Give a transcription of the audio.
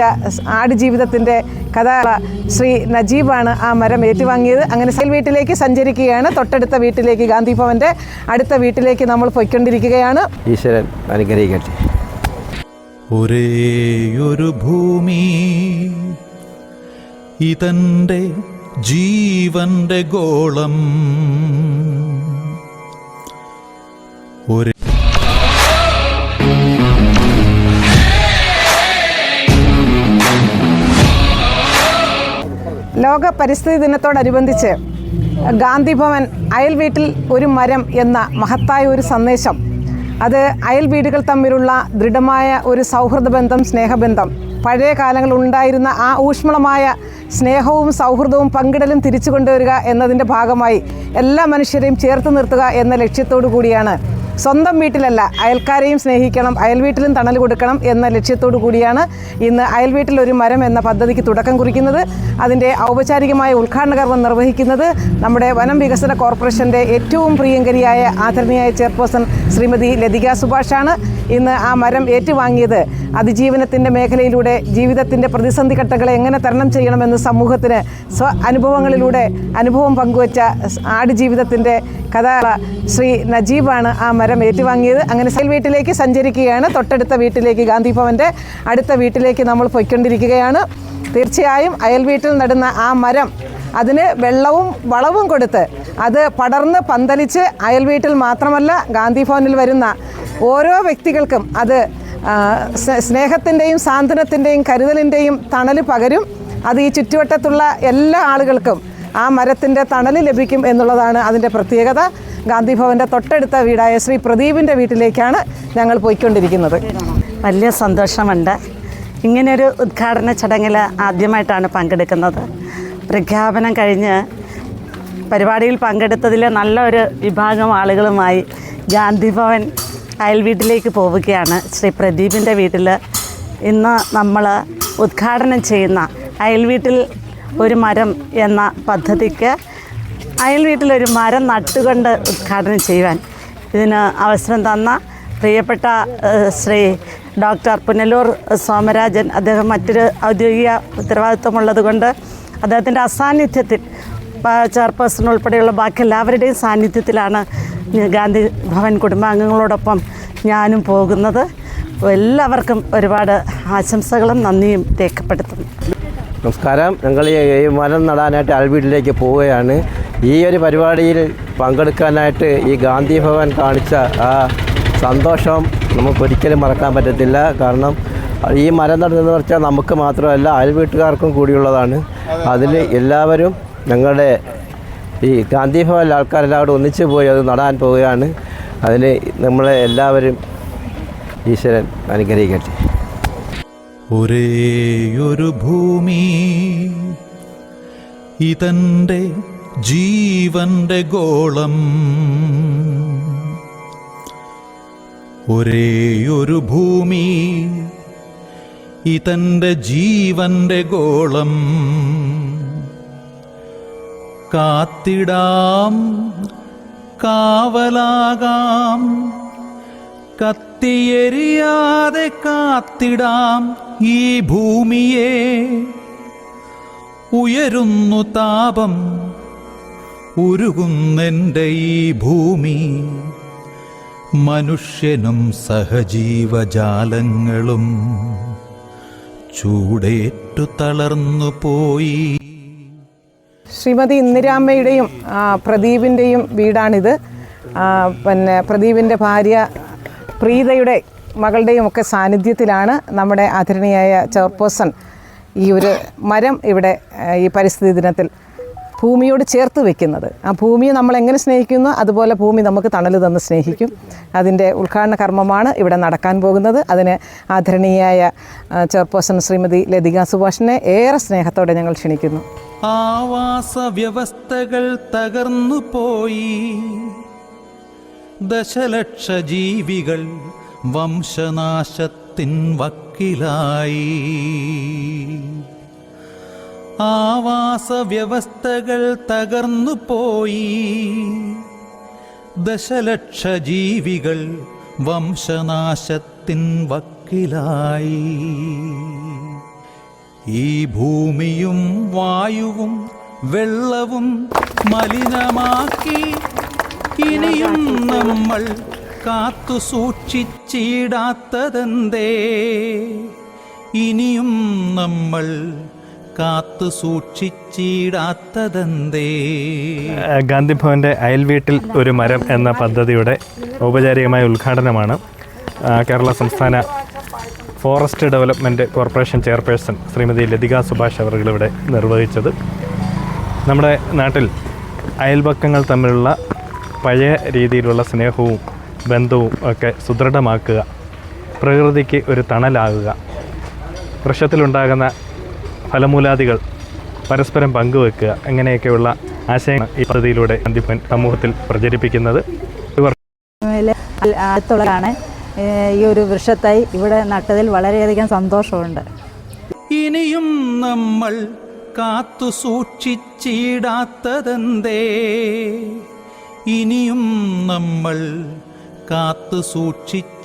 ആടുജീവിതത്തിന്റെ കഥ ശ്രീ നജീബാണ് ആ മരം ഏറ്റുവാങ്ങിയത്. അങ്ങനെ സെൽ വീട്ടിലേക്ക് സഞ്ചരിക്കുകയാണ്. തൊട്ടടുത്ത വീട്ടിലേക്ക് ഗാന്ധി ഭവന്റെ അടുത്ത വീട്ടിലേക്ക് നമ്മൾ പൊയ്ക്കൊണ്ടിരിക്കുകയാണ്. ഈശ്വരൻ അനുഗ്രഹിക്കട്ടെ. ഒരു ഭൂമി ഇതന്റെ ജീവന്റെ ഗോളം. ഒരേ ലോക പരിസ്ഥിതി ദിനത്തോടനുബന്ധിച്ച് ഗാന്ധി ഭവൻ അയൽ വീട്ടിൽ ഒരു മരം എന്ന മഹത്തായ ഒരു സന്ദേശം. അത് അയൽ വീടുകൾ തമ്മിലുള്ള ദൃഢമായ ഒരു സൗഹൃദ ബന്ധം സ്നേഹബന്ധം. പഴയ കാലങ്ങളിൽ ഉണ്ടായിരുന്ന ആ ഊഷ്മളമായ സ്നേഹവും സൗഹൃദവും പങ്കിടലും തിരിച്ചു കൊണ്ടുവരിക എന്നതിന്റെ ഭാഗമായി എല്ലാ മനുഷ്യരെയും ചേർത്ത് നിർത്തുക എന്ന ലക്ഷ്യത്തോടു കൂടിയാണ് സ്വന്തം വീട്ടിലല്ല അയൽക്കാരെയും സ്നേഹിക്കണം അയൽ വീട്ടിലും തണൽ കൊടുക്കണം എന്ന ലക്ഷ്യത്തോടു കൂടിയാണ് ഇന്ന് അയൽ വീട്ടിൽ ഒരു മരം എന്ന പദ്ധതിക്ക് തുടക്കം കുറിക്കുന്നത്. അതിന്റെ ഔപചാരികമായ ഉദ്ഘാടന കർമ്മം നിർവഹിക്കുന്നത് നമ്മുടെ വനം വികസന കോർപ്പറേഷന്റെ ഏറ്റവും പ്രിയങ്കരിയായ ആദരണീയായ ചെയർപേഴ്സൺ ശ്രീമതി ലതിക സുഭാഷാണ്. ഇന്ന് ആ മരം ഏറ്റുവാങ്ങിയത് അതിജീവനത്തിന്റെ മേഖലയിലൂടെ ജീവിതത്തിന്റെ പ്രതിസന്ധി ഘട്ടങ്ങളെ എങ്ങനെ തരണം ചെയ്യണമെന്ന് സമൂഹത്തിന് സ്വ അനുഭവങ്ങളിലൂടെ അനുഭവം പങ്കുവച്ച ആടുജീവിതത്തിന്റെ കഥ ശ്രീ നജീബാണ് ആ മരം ഏറ്റുവാങ്ങിയത്. അങ്ങനെ സെൽ വീട്ടിലേക്ക് സഞ്ചരിക്കുകയാണ്. തൊട്ടടുത്ത വീട്ടിലേക്ക് ഗാന്ധി ഭവന്റെ അടുത്ത വീട്ടിലേക്ക് നമ്മൾ പൊയ്ക്കൊണ്ടിരിക്കുകയാണ്. തീർച്ചയായും അയൽ വീട്ടിൽ നടുന്ന ആ മരം അതിന് വെള്ളവും വളവും കൊടുത്ത് അത് പടർന്ന് പന്തലിച്ച് അയൽ വീട്ടിൽ മാത്രമല്ല ഗാന്ധി ഭവനിൽ വരുന്ന ഓരോ വ്യക്തികൾക്കും അത് സ്നേഹത്തിന്റെയും സാന്ത്വനത്തിന്റെയും കരുതലിന്റെയും തണൽ പകരും. അത് ഈ ചുറ്റുവട്ടത്തുള്ള എല്ലാ ആളുകൾക്കും ആ മരത്തിന്റെ തണൽ ലഭിക്കും എന്നുള്ളതാണ് അതിന്റെ പ്രത്യേകത. ഗാന്ധിഭവന്റെ തൊട്ടടുത്ത വീടായ ശ്രീ പ്രദീപിന്റെ വീട്ടിലേക്കാണ് ഞങ്ങൾ പോയിക്കൊണ്ടിരിക്കുന്നത്. വലിയ സന്തോഷമുണ്ട്. ഇങ്ങനെയൊരു ഉദ്ഘാടന ചടങ്ങിൽ ആദ്യമായിട്ടാണ് പങ്കെടുക്കുന്നത്. പ്രഖ്യാപനം കഴിഞ്ഞ് പരിപാടിയിൽ പങ്കെടുത്തതിൽ നല്ലൊരു വിഭാഗം ആളുകളുമായി ഗാന്ധി ഭവൻ അയൽ വീട്ടിലേക്ക് പോവുകയാണ്. ശ്രീ പ്രദീപിന്റെ വീട്ടിൽ ഇന്ന് നമ്മൾ ഉദ്ഘാടനം ചെയ്യുന്ന അയൽ വീട്ടിൽ ഒരു മരം എന്ന പദ്ധതിക്ക് അയൽ വീട്ടിലൊരു മരം നട്ടുകൊണ്ട് ഉദ്ഘാടനം ചെയ്യുവാൻ ഇതിന് അവസരം തന്ന പ്രിയപ്പെട്ട ശ്രീ ഡോക്ടർ പുനലൂർ സോമരാജൻ. അദ്ദേഹം മറ്റൊരു ഔദ്യോഗിക ഉത്തരവാദിത്വമുള്ളത് കൊണ്ട് അദ്ദേഹത്തിന്റെ അസാന്നിധ്യത്തിൽ ചെയർപേഴ്സൺ ഉൾപ്പെടെയുള്ള ബാക്കി എല്ലാവരുടെയും സാന്നിധ്യത്തിലാണ് ഗാന്ധി ഭവൻ കുടുംബാംഗങ്ങളോടൊപ്പം ഞാനും പോകുന്നത്. എല്ലാവർക്കും ഒരുപാട് ആശംസകളും നന്ദിയും രേഖപ്പെടുത്തുന്നു. നമസ്കാരം. ഞങ്ങൾ ഈ മരം നടാനായിട്ട് അൽവീട്ടിലേക്ക് പോവുകയാണ്. ഈ ഒരു പരിപാടിയിൽ പങ്കെടുക്കാനായിട്ട് ഈ ഗാന്ധി ഭവൻ കാണിച്ച ആ സന്തോഷം നമുക്കൊരിക്കലും മറക്കാൻ പറ്റത്തില്ല. കാരണം ഈ മരം നടുന്നതെന്ന് പറഞ്ഞാൽ നമുക്ക് മാത്രമല്ല അയൽവീട്ടുകാർക്കും കൂടിയുള്ളതാണ്. അതിൽ എല്ലാവരും ഞങ്ങളുടെ ഈ ഗാന്ധി ഭവൻ ആൾക്കാരെല്ലാവരും ഒന്നിച്ചു പോയി അത് നടാൻ പോവുകയാണ്. അതിന് നമ്മളെ എല്ലാവരും ഈശ്വരൻ അനുഗ്രഹിക്കട്ടെ. ഒരു ഭൂമി ഇതന്റെ ജീവന്റെ ഗോളം. ഒരേയൊരു ഭൂമി ഇതന്റെ ജീവന്റെ ഗോളം. കാത്തിടാം കാവലാകാം കത്തിയെരിയാതെ കാത്തിടാം ഈ ഭൂമിയെ. ഉയരുന്നു താപം ഉരുകുന്നെന്റെ ഈ ഭൂമി. മനുഷ്യനും സഹജീവജാലങ്ങളും ചൂടേറ്റു തളർന്നു പോയി. ശ്രീമതി ഇന്ദിരാമ്മയുടെയും പ്രദീപിന്റെയും വീടാണിത്. പിന്നെ പ്രദീപിന്റെ ഭാര്യ പ്രീതയുടെ മകളുടെയും ഒക്കെ സാന്നിധ്യത്തിലാണ് നമ്മുടെ ആദരണീയായ ചെയർപേഴ്സൺ ഈ ഒരു മരം ഇവിടെ ഈ പരിസ്ഥിതി ദിനത്തിൽ ഭൂമിയോട് ചേർത്ത് വെക്കുന്നത്. ആ ഭൂമിയെ നമ്മൾ എങ്ങനെ സ്നേഹിക്കുന്നു? അതുപോലെ ഭൂമി നമുക്ക് തണൽ തന്ന് സ്നേഹിക്കും. അതിന്റെ ഉദ്ഘാടന കർമ്മമാണ് ഇവിടെ നടക്കാൻ പോകുന്നത്. അതിന് ആദരണീയായ ചെയർപേഴ്സൺ ശ്രീമതി ലതിക സുഭാഷിനെ ഏറെ സ്നേഹത്തോടെ ഞങ്ങൾ ക്ഷണിക്കുന്നു. ആവാസ വ്യവസ്ഥകൾ തകർന്നു പോയി. ദശലക്ഷ ജീവികൾ വംശനാശത്തിൻ വക്കിലായി. ആവാസ വ്യവസ്ഥകൾ തകർന്നു പോയി ദശലക്ഷ ജീവികൾ വംശനാശത്തിൻ വക്കിലായി. ഈ ഭൂമിയും വായുവും വെള്ളവും മലിനമാക്കി ഇനിയും നമ്മൾ കാത്തു സൂക്ഷിച്ചിടാത്തതെന്തേ? ഇനിയും നമ്മൾ കാത്തു സൂക്ഷിച്ചിടാത്തതെന്തേ? ഗാന്ധിഭവന്റെ അയൽവീട്ടിൽ ഒരു മരം എന്ന പദ്ധതിയുടെ ഔപചാരികമായ ഉദ്ഘാടനമാണ് കേരള സംസ്ഥാന forest development corporation chairperson Shrimati Latika Subhash അവർ ഇവിടെ നിർവഹിച്ചത്. നമ്മുടെ നാട്ടിൽ അയൽപക്കങ്ങൾ തമ്മിലുള്ള പഴയ രീതിയിലുള്ള സ്നേഹവും ബന്ധവും ഒക്കെ സുദൃഢമാക്കുക പ്രകൃതിക്ക് ഒരു തണലാകുക വൃക്ഷത്തിലുണ്ടാകുന്ന ഫലമൂലാദികൾ പരസ്പരം പങ്കുവെക്കുക അങ്ങനെയൊക്കെയുള്ള ആശയങ്ങൾ ഈ പദ്ധതിയിലൂടെ അന്തിപ്പൻ സമൂഹത്തിൽ പ്രചരിപ്പിക്കുന്നത്. അടുത്തുള്ളതാണ് ഈ ഒരു വൃക്ഷത്തൈ ഇവിടെ നട്ടതിൽ വളരെയധികം സന്തോഷമുണ്ട്. ഇനിയും നമ്മൾ കാത്തു സൂക്ഷിച്ചിടാത്തതെന്തേ? ഇനിയും നമ്മൾ കാത്തു സൂക്ഷിച്ചിടാത്തതെന്തേ?